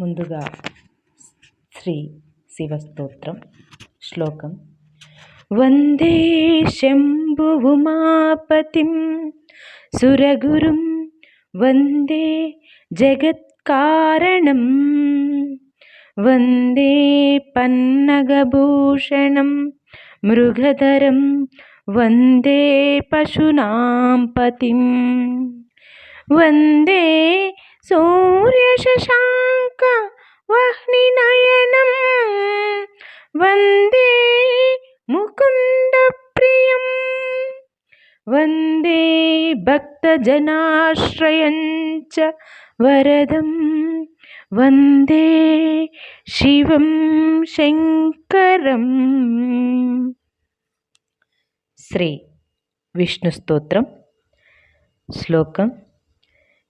ముందుగా శ్రీ శివస్తోత్రం శ్లోకం. వందే శంభువుమాపతిం సురగురుం వందే జగత్కారణం వందే పన్నగభూషణం మృగధరం వందే పశూనాం పతిం వందే సూర్యశశాంక వహ్నినయనం వందే ముకుంద ప్రియం. వందే భక్తజనాశ్రయంచ వరదం. వందే శివం శంకరం. శ్రీ విష్ణు స్తోత్రం. శ్లోకం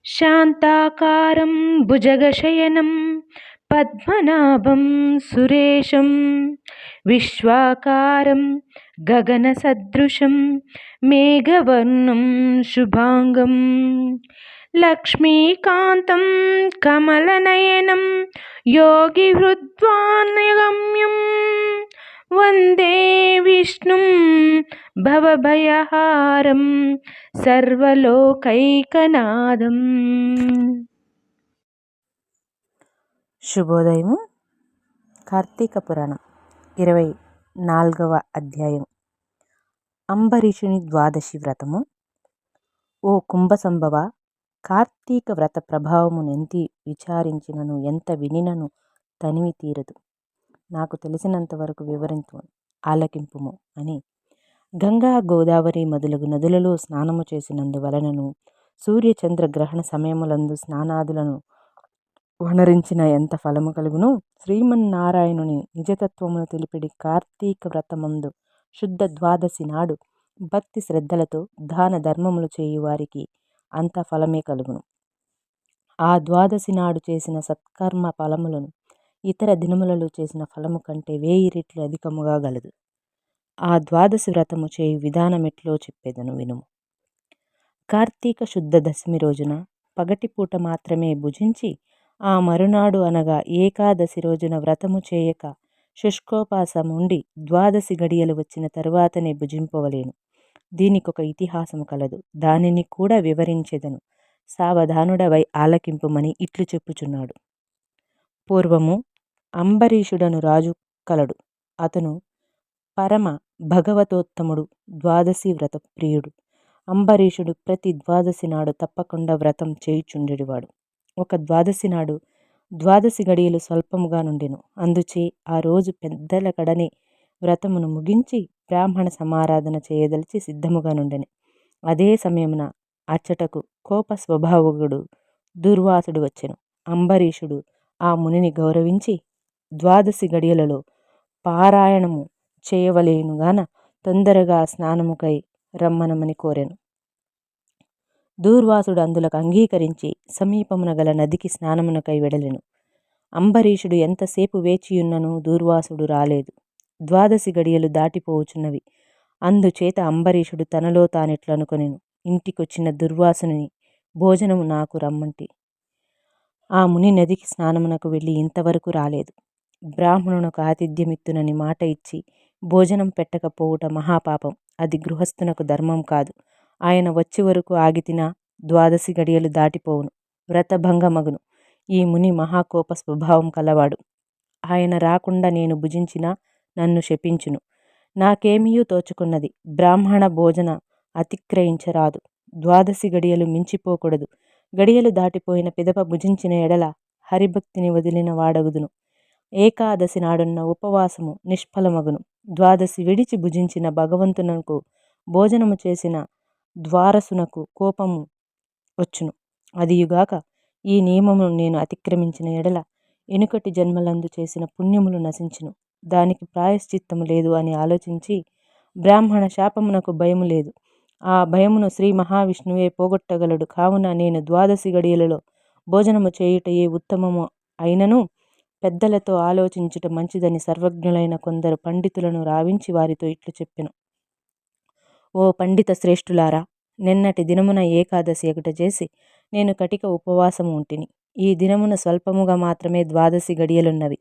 శాంతాకారం భుజగశయనం పద్మనాభం సురేశం విశ్వాకారం గగనసదృశం మేఘవర్ణం శుభాంగం లక్ష్మీకాంతం కమలనయనం యోగిహృద్వాన్యగమ్యం. వందే విష్ణుం భవభయహారం సర్వలోకైకనాథం శుభోదయము. కార్తీక పురాణం ఇరవై నాలుగవ అధ్యాయం. అంబరీషుని ద్వాదశి వ్రతము. ఓ కుంభసంభవ కార్తీక వ్రత ప్రభావమునెంతి విచారించినను ఎంత వినినను తనివి తీరదు. నాకు తెలిసినంతవరకు వివరించు ఆలకింపుము అని. గంగా గోదావరి మొదలగు నదులలో స్నానము చేసినందువలనను సూర్యచంద్ర గ్రహణ సమయములందు స్నానాదులను వనరించిన ఎంత ఫలము కలుగును? శ్రీమన్నారాయణుని నిజతత్వమును తెలిపిడి కార్తీక వ్రతమందు శుద్ధ ద్వాదశి నాడు భక్తి శ్రద్ధలతో దాన ధర్మములు చేయువారికి అంత ఫలమే కలుగును. ఆ ద్వాదశి నాడు చేసిన సత్కర్మ ఫలములను ఇతర దినములలో చేసిన ఫలము కంటే వేయి రెట్లు అధికముగా గలదు. ఆ ద్వాదశి వ్రతము చేయు విధానమెట్లో చెప్పేదను వినుము. కార్తీక శుద్ధ దశమి రోజున పగటిపూట మాత్రమే భుజించి ఆ మరునాడు అనగా ఏకాదశి రోజున వ్రతము చేయక శుష్కోపాసం ఉండి ద్వాదశి గడియలు వచ్చిన తరువాతనే భుజింపవలేను. దీనికొక ఇతిహాసము కలదు. దానిని కూడా వివరించెదను. సావధానుడవై ఆలకింపుమని ఇట్లు చెప్పుచున్నాడు. పూర్వము అంబరీషుడను రాజు కలడు. అతను పరమ భగవతోత్తముడు ద్వాదశి వ్రత ప్రియుడు. అంబరీషుడు ప్రతి ద్వాదశి నాడు తప్పకుండా వ్రతం చేయుచుండెడివాడు. ఒక ద్వాదశి నాడు ద్వాదశి గడియలు స్వల్పముగా నుండెను. అందుచే ఆ రోజు పెద్దల కడనే వ్రతమును ముగించి బ్రాహ్మణ సమారాధన చేయదలిచి సిద్ధముగా నుండెను. అదే సమయమున అచ్చటకు కోప స్వభావకుడు దుర్వాసుడు వచ్చెను. అంబరీషుడు ఆ మునిని గౌరవించి ద్వాదశి గడియలలో పారాయణము చేయవలేనుగాన తొందరగా స్నానముకై రమ్మనమని కోరాను. దూర్వాసుడు అందులకు అంగీకరించి సమీపమున గల నదికి స్నానమునకై వెడలెను. అంబరీషుడు ఎంతసేపు వేచియున్నను దూర్వాసుడు రాలేదు. ద్వాదశి గడియలు దాటిపోవుచున్నవి అందుచేత అంబరీషుడు తనలో తానెట్లనుకొనెను. ఇంటికొచ్చిన దుర్వాసుని భోజనము నాకు రమ్మంటి. ఆ ముని నదికి స్నానమునకు వెళ్ళి ఇంతవరకు రాలేదు. బ్రాహ్మణునకు ఆతిథ్యమిత్తునని మాట ఇచ్చి భోజనం పెట్టకపోవుట మహాపాపం. అది గృహస్థునకు ధర్మం కాదు. ఆయన వచ్చి వరకు ఆగితినా ద్వాదశి గడియలు దాటిపోవును. వ్రతభంగమగును. ఈ ముని మహాకోప స్వభావం కలవాడు. ఆయన రాకుండా నేను భుజించినా నన్ను శపించును. నాకేమీయూ తోచుకున్నది. బ్రాహ్మణ భోజన అతిక్రయించరాదు. ద్వాదశి గడియలు మించిపోకూడదు. గడియలు దాటిపోయిన పిదప భుజించిన ఎడల హరిభక్తిని వదిలిన వాడగుదును. ఏకాదశి నాడున్న ఉపవాసము నిష్ఫలమగును. ద్వాదశి విడిచి భుజించిన భగవంతునకు భోజనము చేసిన ద్వారసునకు కోపము వచ్చును. అదియుగాక ఈ నియమము నేను అతిక్రమించిన ఎడల ఎనుకటి జన్మలందు చేసిన పుణ్యములు నశించును. దానికి ప్రాయశ్చిత్తము లేదు అని ఆలోచించి బ్రాహ్మణ శాపమునకు భయము లేదు. ఆ భయమును శ్రీ మహావిష్ణువే పోగొట్టగలడు. కావున నేను ద్వాదశి గడియలలో భోజనము చేయుటయే ఉత్తమము అయినను పెద్దలతో ఆలోచించుట మంచిదని సర్వజ్ఞులైన కొందరు పండితులను రావించి వారితో ఇట్లు చెప్పెను. ఓ పండిత శ్రేష్ఠులారా నిన్నటి దినమున ఏకాదశి ఎగుట చేసి నేను కటిక ఉపవాసము ఉంటిని. ఈ దినమున స్వల్పముగా మాత్రమే ద్వాదశి గడియలున్నవి.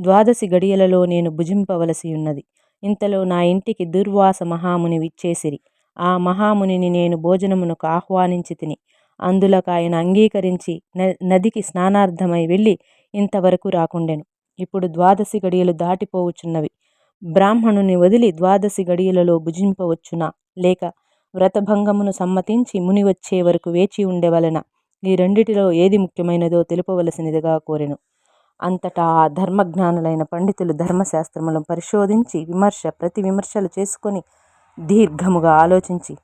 ద్వాదశి గడియలలో నేను భుజింపవలసి ఉన్నది ఇంతలో నా ఇంటికి దుర్వాస మహాముని విచ్చేసిరి. ఆ మహామునిని నేను భోజనమునకు ఆహ్వానించి తిని అందులో ఆయన అంగీకరించి న- నదికి స్నానార్థమై వెళ్ళి ఇంతవరకు రాకుండెను. ఇప్పుడు ద్వాదశి గడియలు దాటిపోవుచున్నవి బ్రాహ్మణుని వదిలి ద్వాదశి గడియలలో భుజింపవచ్చునా? లేక వ్రతభంగమును సమ్మతించి ముని వచ్చే వరకు వేచి ఉండేవలన? ఈ రెండిటిలో ఏది ముఖ్యమైనదో తెలుపవలసినదిగా కోరెను. అంతటా ఆ ధర్మజ్ఞానులైన పండితులు ధర్మశాస్త్రములను పరిశోధించి విమర్శ ప్రతి విమర్శలు చేసుకొని దీర్ఘముగా ఆలోచించి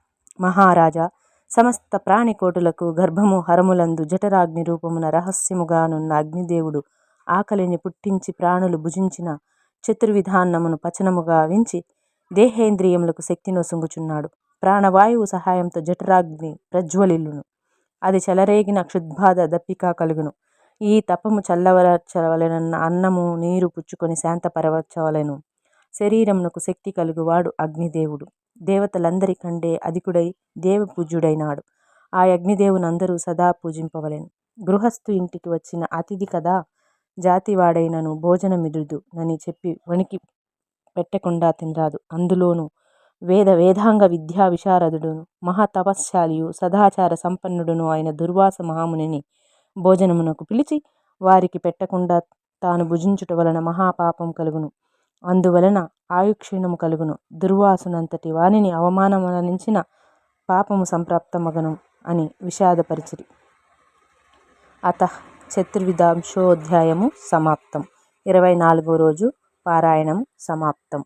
మహారాజా సమస్త ప్రాణికోటులకు గర్భము హరములందు జఠరాగ్ని రూపమున రహస్యముగానున్న అగ్నిదేవుడు ఆకలిని పుట్టించి ప్రాణులు భుజించిన చతుర్విధాన్నమును పచనముగా వించి దేహేంద్రియములకు శక్తి నొసంగుచున్నాడు. ప్రాణవాయువు సహాయంతో జఠరాగ్ని ప్రజ్వలిల్లును. అది చెలరేగిన క్షుద్బాధ దప్పిక కలుగును. ఈ తపము చల్లవరచవలెనన్న అన్నము నీరు పుచ్చుకొని శాంతపరవచ్చవలెను శరీరమునకు శక్తి కలుగువాడు అగ్నిదేవుడు. దేవతలందరికంటే అధికుడై దేవపూజ్యుడైనాడు. ఆ అగ్నిదేవుని అందరూ సదా పూజింపవలెను. గృహస్థు ఇంటికి వచ్చిన అతిథి కదా జాతివాడైనను భోజనమిదుదు అని చెప్పి వణికి పెట్టకుండా తినరాదు. అందులోను వేద వేదాంగ విద్యా విశారదుడును మహాతపశ్శాలియు సదాచార సంపన్నుడును అయిన దుర్వాస మహామునిని భోజనమునకు పిలిచి వారికి పెట్టకుండా తాను భుజించుట వలన మహాపాపం కలుగును. అందువలన ఆయుక్షీణము కలుగును. దుర్వాసునంతటి వానిని అవమానమనించిన పాపము సంప్రాప్తమగను అని విషాదపరిచిరి. అత చతుర్విధాంశోధ్యాయము సమాప్తం. ఇరవై నాలుగో రోజు పారాయణం సమాప్తం.